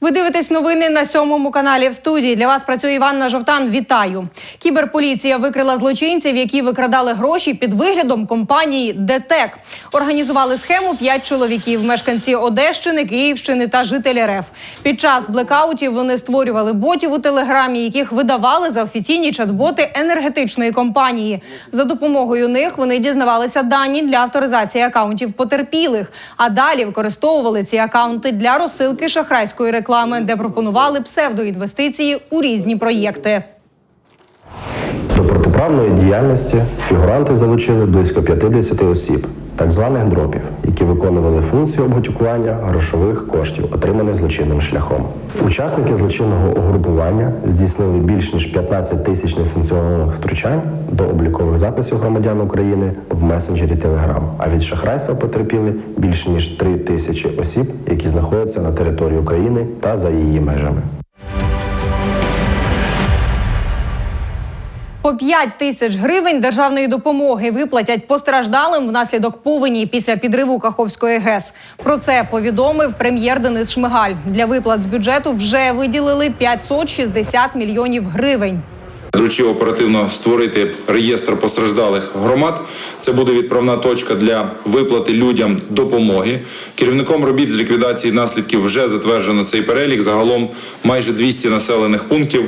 Ви дивитесь новини на сьомому каналі в студії. Для вас працює Іванна Жовтан. Вітаю. Кіберполіція викрила злочинців, які викрадали гроші під виглядом компанії ДТЕК. Організували схему п'ять чоловіків, мешканці Одещини, Київщини та жителі РФ. Під час блекаутів вони створювали ботів у телеграмі, яких видавали за офіційні чат-боти енергетичної компанії. За допомогою них вони дізнавалися дані для авторизації акаунтів потерпілих, а далі використовували ці акаунти для розсилки шахрайської реклами, де пропонували псевдоінвестиції у різні проєкти. Протиправної діяльності фігуранти залучили близько 50 осіб, так званих дропів, які виконували функцію обготюкування грошових коштів, отриманих злочинним шляхом. Учасники злочинного угрупування здійснили більш ніж 15 тисяч несанкціонованих втручань до облікових записів громадян України в месенджері Telegram. А від шахрайства потерпіли більше ніж 3 тисячі осіб, які знаходяться на території України та за її межами. По 5 тисяч гривень державної допомоги виплатять постраждалим внаслідок повені після підриву Каховської ГЕС. Про це повідомив прем'єр Денис Шмигаль. Для виплат з бюджету вже виділили 560 мільйонів гривень. Доручив оперативно створити реєстр постраждалих громад. Це буде відправна точка для виплати людям допомоги. Керівником робіт з ліквідації наслідків вже затверджено цей перелік. Загалом майже 200 населених пунктів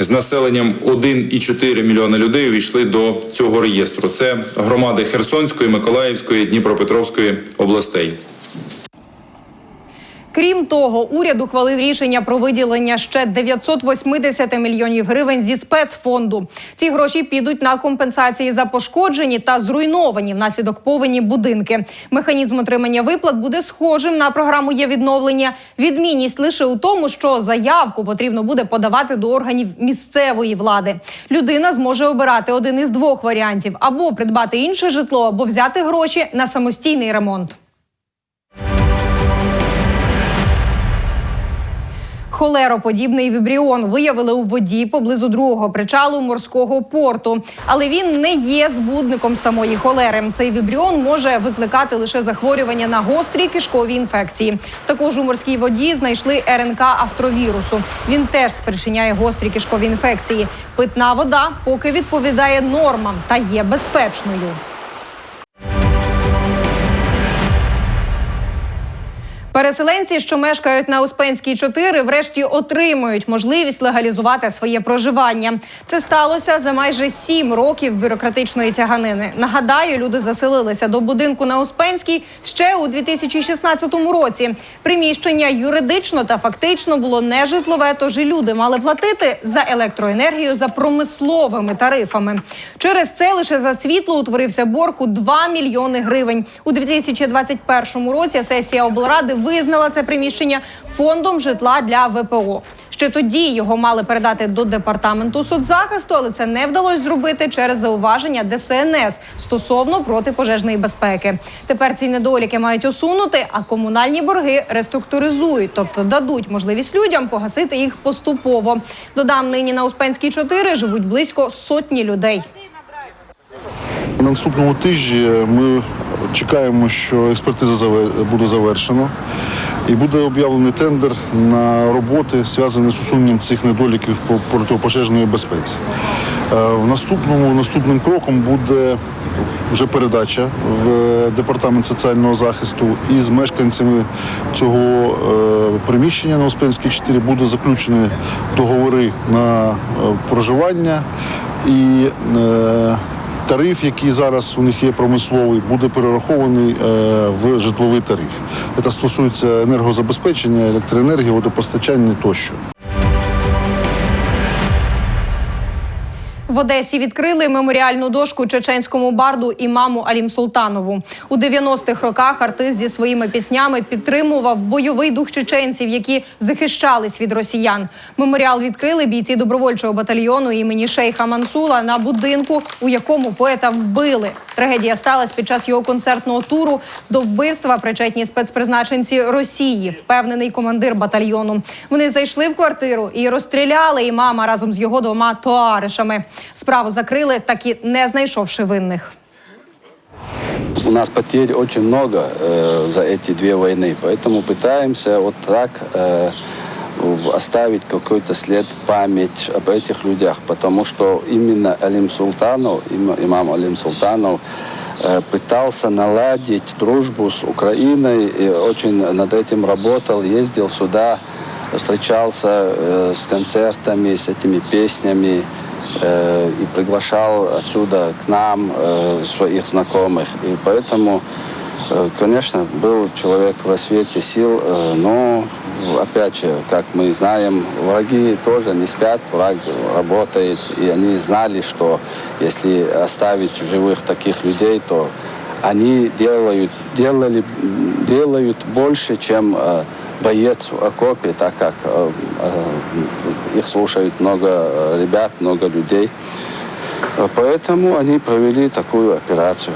з населенням 1,4 мільйона людей увійшли до цього реєстру. Це громади Херсонської, Миколаївської, Дніпропетровської областей. Крім того, уряд ухвалив рішення про виділення ще 980 мільйонів гривень зі спецфонду. Ці гроші підуть на компенсації за пошкоджені та зруйновані внаслідок повені будинки. Механізм отримання виплат буде схожим на програму є відновлення. Відмінність лише у тому, що заявку потрібно буде подавати до органів місцевої влади. Людина зможе обирати один із двох варіантів: або придбати інше житло, або взяти гроші на самостійний ремонт. Холероподібний вібріон виявили у воді поблизу другого причалу морського порту, але він не є збудником самої холери. Цей вібріон може викликати лише захворювання на гострі кишкові інфекції. Також у морській воді знайшли РНК астровірусу. Він теж спричиняє гострі кишкові інфекції. Питна вода поки відповідає нормам та є безпечною. Переселенці, що мешкають на Успенській 4, врешті отримують можливість легалізувати своє проживання. Це сталося за майже сім років бюрократичної тяганини. Нагадаю, люди заселилися до будинку на Успенській ще у 2016 році. Приміщення юридично та фактично було нежитлове, тож і люди мали платити за електроенергію за промисловими тарифами. Через це лише за світло утворився борг у 2 мільйони гривень. У 2021 році сесія облради визнала це приміщення фондом житла для ВПО. Ще тоді його мали передати до департаменту соцзахисту, але це не вдалося зробити через зауваження ДСНС стосовно протипожежної безпеки. Тепер ці недоліки мають усунути, а комунальні борги реструктуризують, тобто дадуть можливість людям погасити їх поступово. Додам нині на Успенській 4 живуть близько сотні людей. На наступному тижні ми чекаємо, що експертиза буде завершена. І буде об'явлений тендер на роботи, зв'язані з усуненням цих недоліків по протипожежної безпеці. Е, В наступному наступним кроком буде вже передача в департамент соціального захисту. І з мешканцями цього е, приміщення на Успенській 4 буде заключені договори на е, проживання. І е, Тариф, який зараз у них є промисловий, буде перерахований е, в житловий тариф. Це стосується енергозабезпечення, електроенергії, водопостачання тощо. В Одесі відкрили меморіальну дошку чеченському барду імаму Алім Султанову. У 90-х роках артист зі своїми піснями підтримував бойовий дух чеченців, які захищались від росіян. Меморіал відкрили бійці добровольчого батальйону імені Шейха Мансула на будинку, у якому поета вбили. Трагедія сталася під час його концертного туру. До вбивства причетні спецпризначенці Росії, впевнений командир батальйону. Вони зайшли в квартиру і розстріляли імама разом з його двома товаришами. Справу закрили, так і не знайшовши винних. У нас потерь очень много э, за эти две войны, поэтому пытаемся вот так э, в- оставить какой-то след, память об этих людях, потому что именно Алим Султанов, им- имам Алим Султанов, э, пытался наладить дружбу с Украиной и очень над этим работал, ездил сюда, встречался э, с концертами, с этими песнями э, и приглашал отсюда к нам э, своих знакомых. И поэтому, э, конечно, был человек в рассвете сил, э, но, опять же, как мы знаем, враги тоже не спят, враг работает, и они знали, что если оставить в живых таких людей, то они делают, делали, делают больше, чем э, боец в окопе, так как э, э, их слушают много э, ребят, много людей. Э, Поэтому они провели такую операцию.